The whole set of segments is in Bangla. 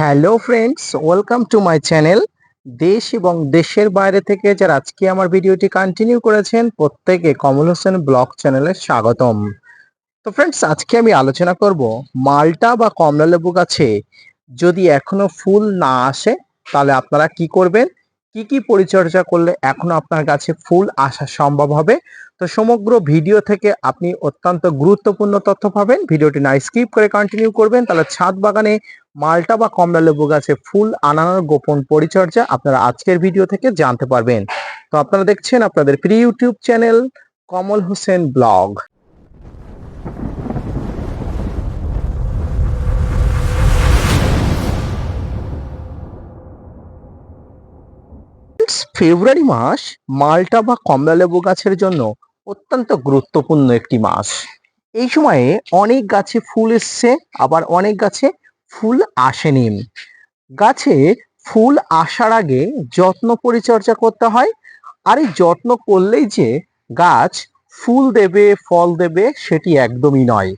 Hello friends, welcome to my channel. দেশ এবং দেশের বাইরে থেকে যারা আজকে আমার ভিডিওটি কন্টিনিউ করেছেন, প্রত্যেকে কমল হোসেন ব্লগ চ্যানেলে স্বাগতম। তো ফ্রেন্ডস, আজকে আমি আলোচনা করব মালটা বা কমলা লেবু গাছে যদি এখনও ফুল না আসে, তাহলে আপনারা কি করবেন? কি কি পরিচর্যা করলে এখনও আপনার কাছে ফুল আসা সম্ভব হবে? তো সমগ্র ভিডিও থেকে আপনি অত্যন্ত গুরুত্বপূর্ণ তথ্য পাবেন। ভিডিওটি না স্কিপ করে কন্টিনিউ করবেন, তাহলে ছাদ বাগানে মালটা বা কমলা লেবু গাছে ফুল আনানোর গোপন পরিচর্যা আপনারা আজকের ভিডিও থেকে জানতে পারবেন। তো আপনারা দেখছেন আপনাদের প্রিয় YouTube channel Kamal Hossain vlog. ফেব্রুয়ারি মাস মালটা বা কমলা লেবু গাছের জন্য অত্যন্ত গুরুত্বপূর্ণ একটি মাস। এই সময়ে অনেক গাছে ফুল এসছে, আবার অনেক গাছে ফুল আসেনি। গাছে ফুল আসার আগে যত্ন পরিচর্যা করতে হয়। আর এই যত্ন করলেই যে গাছ ফুল দেবে, ফল দেবে, সেটি একদমই নয়।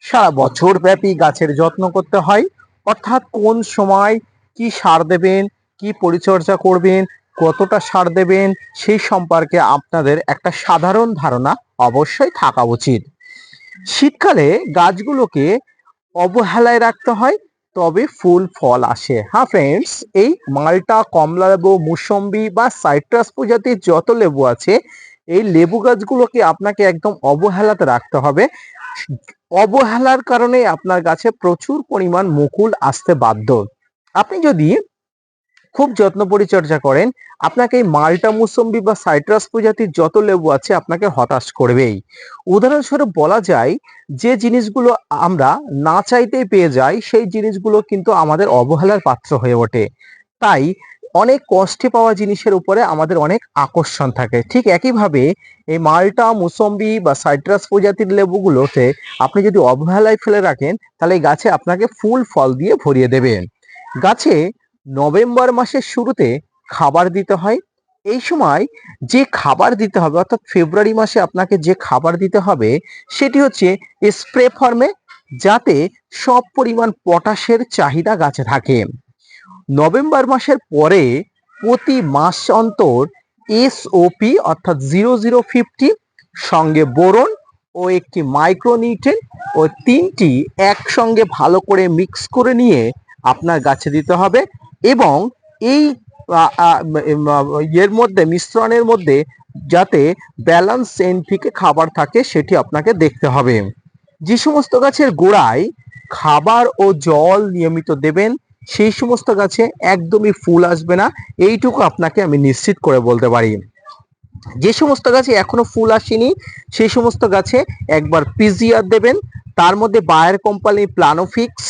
সারা বছর ব্যাপী গাছের যত্ন করতে হয়। অর্থাৎ কোন সময় কি সার দেবেন, কি পরিচর্যা করবেন, কতটা সার দেবেন, সেই সম্পর্কে আপনাদের একটা সাধারণ ধারণা অবশ্যই থাকা উচিত। শীতকালে গাছগুলোকে অবহেলায় রাখতে হয়। তবে ফুল ফল আসে। হ্যাঁ ফ্রেন্ডস এই মালটা, কমলা লেবু, মুসম্বি বা সাইট্রাস প্রজাতির যত লেবু আছে, এই লেবু গাছগুলোকে আপনাকে একদম অবহেলাতে রাখতে হবে। অবহেলার কারণে আপনার গাছে প্রচুর পরিমাণ মুকুল আসতে বাধ্য। আপনি যদি খুব যত্ন পরিচর্যা করেন। আপনাকে এই মাল্টা মুসম্বি বা সাইট্রাস প্রজাতির যত লেবু আছে আপনাকে হতাশ করবেই। উদাহরণস্বরূপ বলা যায়, যে জিনিসগুলো আমরা না চাইতেই পেয়ে যাই, সেই জিনিসগুলো কিন্তু আমাদের অবহেলার পাত্র হয়ে ওঠে। তাই অনেক কষ্টে পাওয়া জিনিসের উপরে আমাদের অনেক আকর্ষণ থাকে। ঠিক একইভাবে এই মাল্টা, মুসম্বি বা সাইট্রাস প্রজাতির লেবুগুলোতে আপনি যদি অবহেলায় ফেলে রাখেন, তাহলে গাছে আপনাকে ফুল ফল দিয়ে ভরিয়ে দেবেন। গাছে নভেম্বর মাসের শুরুতে খাবার দিতে হয়। এই সময় যে খাবার দিতে হবে, অর্থাৎ ফেব্রুয়ারি মাসে আপনাকে যে খাবার দিতে হবে, সেটি হচ্ছে স্প্রে ফর্মে, যাতে সব পরিমাণ পটাশের চাহিদা গাছে থাকে। নভেম্বর মাসের পরে প্রতি মাস অন্তর এসওপি অর্থাৎ জিরো জিরো ফিফটি সঙ্গে বোরন ও একটি মাইক্রোনিউট্রেন ও তিনটি একসঙ্গে ভালো করে মিক্স করে নিয়ে আপনার গাছে দিতে হবে। এবং এই এর মধ্যে, মিশ্রণের মধ্যে যাতে ব্যালান্স এনপিকে খাবার থাকে, সেটি আপনাকে দেখতে হবে। যে সমস্ত গাছের গোড়ায় খাবার ও জল নিয়মিত দেবেন, সেই সমস্ত গাছে একদমই ফুল আসবে না। এইটুকু আপনাকে আমি নিশ্চিত করে বলতে পারি। যে সমস্ত গাছে এখনও ফুল আসেনি, সেই সমস্ত গাছে একবার পিজিআর দেবেন। তার মধ্যে বায়ার কোম্পানি প্লানোফিক্স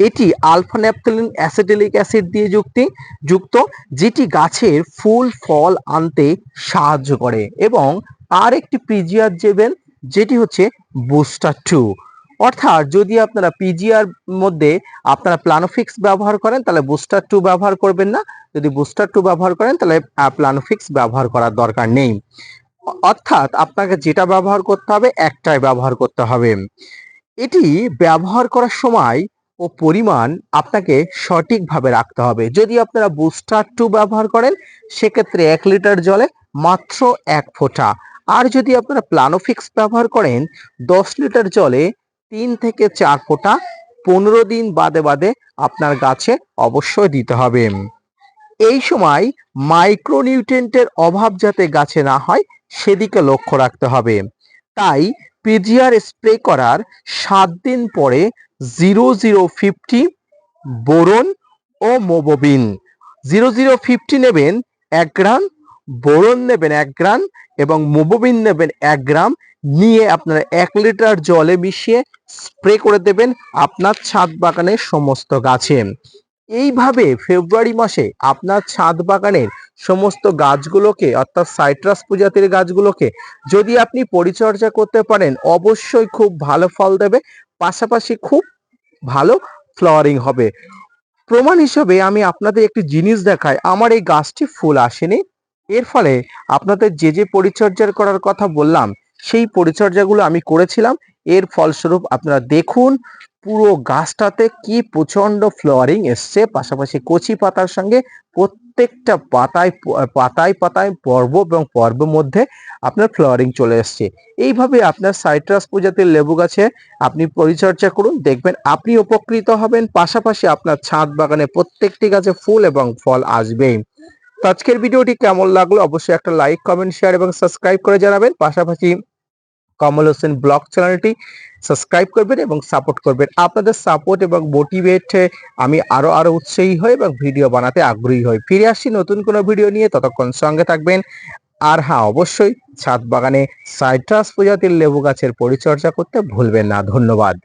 এটি আলফা ন্যাপথলিন অ্যাসিটিলিক অ্যাসিড দিয়ে যুক্তি, যুক্ত, যেটি গাছের ফুল, ফল আনতে সাহায্য করে। এবং আর একটি পিজিআর দেবেন, যেটি হচ্ছে বুস্টার টু। অর্থাৎ যদি আপনারা পিজিআর মধ্যে আপনারা প্লানোফিক্স ব্যবহার করেন, তাহলে বুস্টার টু ব্যবহার করবেন না। যদি বুস্টার টু ব্যবহার করেন, তাহলে প্লানোফিক্স ব্যবহার করার দরকার নেই। অর্থাৎ আপনাকে যেটা ব্যবহার করতে হবে, একটাই ব্যবহার করতে হবে। এটি ব্যবহার করার সময় ও পরিমাণ আপনাকে সঠিকভাবে রাখতে হবে। যদি আপনারা বুস্টার টু ব্যবহার করেন, সেক্ষেত্রে এক লিটার জলে মাত্র এক ফোঁটা। আর যদি আপনারা প্লানোফিক্স ব্যবহার করেন, দশ লিটার জলে তিন থেকে চার ফোঁটা পনেরো দিন বাদে বাদে আপনার গাছে অবশ্যই দিতে হবে। এই সময় মাইক্রোনিউট্রেন্টের অভাব যাতে গাছে না হয়, সেদিকে লক্ষ্য রাখতে হবে। তাই পিজিআর স্প্রে করার সাত দিন পরে জিরো জিরো ফিফটি বোরন ও মোবোবিন জিরো জিরো ফিফটি নেবেন এক গ্রাম বোরন নেবেন এক গ্রাম এবং মোবোবিন নেবেন এক গ্রাম। নিয়ে আপনারা এক লিটার জলে মিশিয়ে স্প্রে করে দেবেন আপনার ছাদ বাগানের সমস্ত গাছে। এইভাবে ফেব্রুয়ারি মাসে আপনার ছাদ বাগানের সমস্ত গাছগুলোকে, অর্থাৎ সাইট্রাস প্রজাতির গাছগুলোকে যদি আপনি পরিচর্যা করতে পারেন, অবশ্যই খুব ভালো ফল দেবে। পাশাপাশি খুব ভালো ফ্লাওয়ারিং হবে। প্রমাণ হিসেবে আমি আপনাদের একটি জিনিস দেখাই। আমার এই গাছটি ফুল আসেনি। এর ফলে আপনাদের যে যে পরিচর্যার করার কথা বললাম, সেই পরিচর্যাগুলো আমি করেছিলাম। এর ফলস্বরূপ আপনারা দেখুন পুরো গাছটাতে কি প্রচণ্ড ফ্লোয়ারিং এসছে, পাশাপাশি কচি পাতার সঙ্গে প্রত্যেকটা পাতায় পাতায় পাতায় পর্ব এবং পর্বের মধ্যে আপনার ফ্লোয়ারিং চলে এসছে। এইভাবে আপনার সাইট্রাস প্রজাতির লেবু গাছে আপনি পরিচর্যা করুন, দেখবেন আপনি উপকৃত হবেন, পাশাপাশি আপনার ছাদ বাগানে প্রত্যেকটি গাছে ফুল এবং ফল আসবেই। তো আজকের ভিডিওটি কেমন লাগল অবশ্যই একটা লাইক কমেন্ট শেয়ার এবং সাবস্ক্রাইব করে জানাবেন, পাশাপাশি কমল হোসেন ব্লগ চ্যানেলটি সাবস্ক্রাইব করবেন এবং সাপোর্ট করবেন। আপনাদের সাপোর্ট এবং মোটিভেট আমি আরও আরও উৎসাহী হই এবং ভিডিও বানাতে আগ্রহী হই। ফিরে আসছি নতুন কোনো ভিডিও নিয়ে, ততক্ষণ সঙ্গে থাকবেন। আর হ্যাঁ অবশ্যই ছাদ বাগানে সাইট্রাস প্রজাতির লেবু গাছের পরিচর্যা করতে ভুলবেন না। ধন্যবাদ।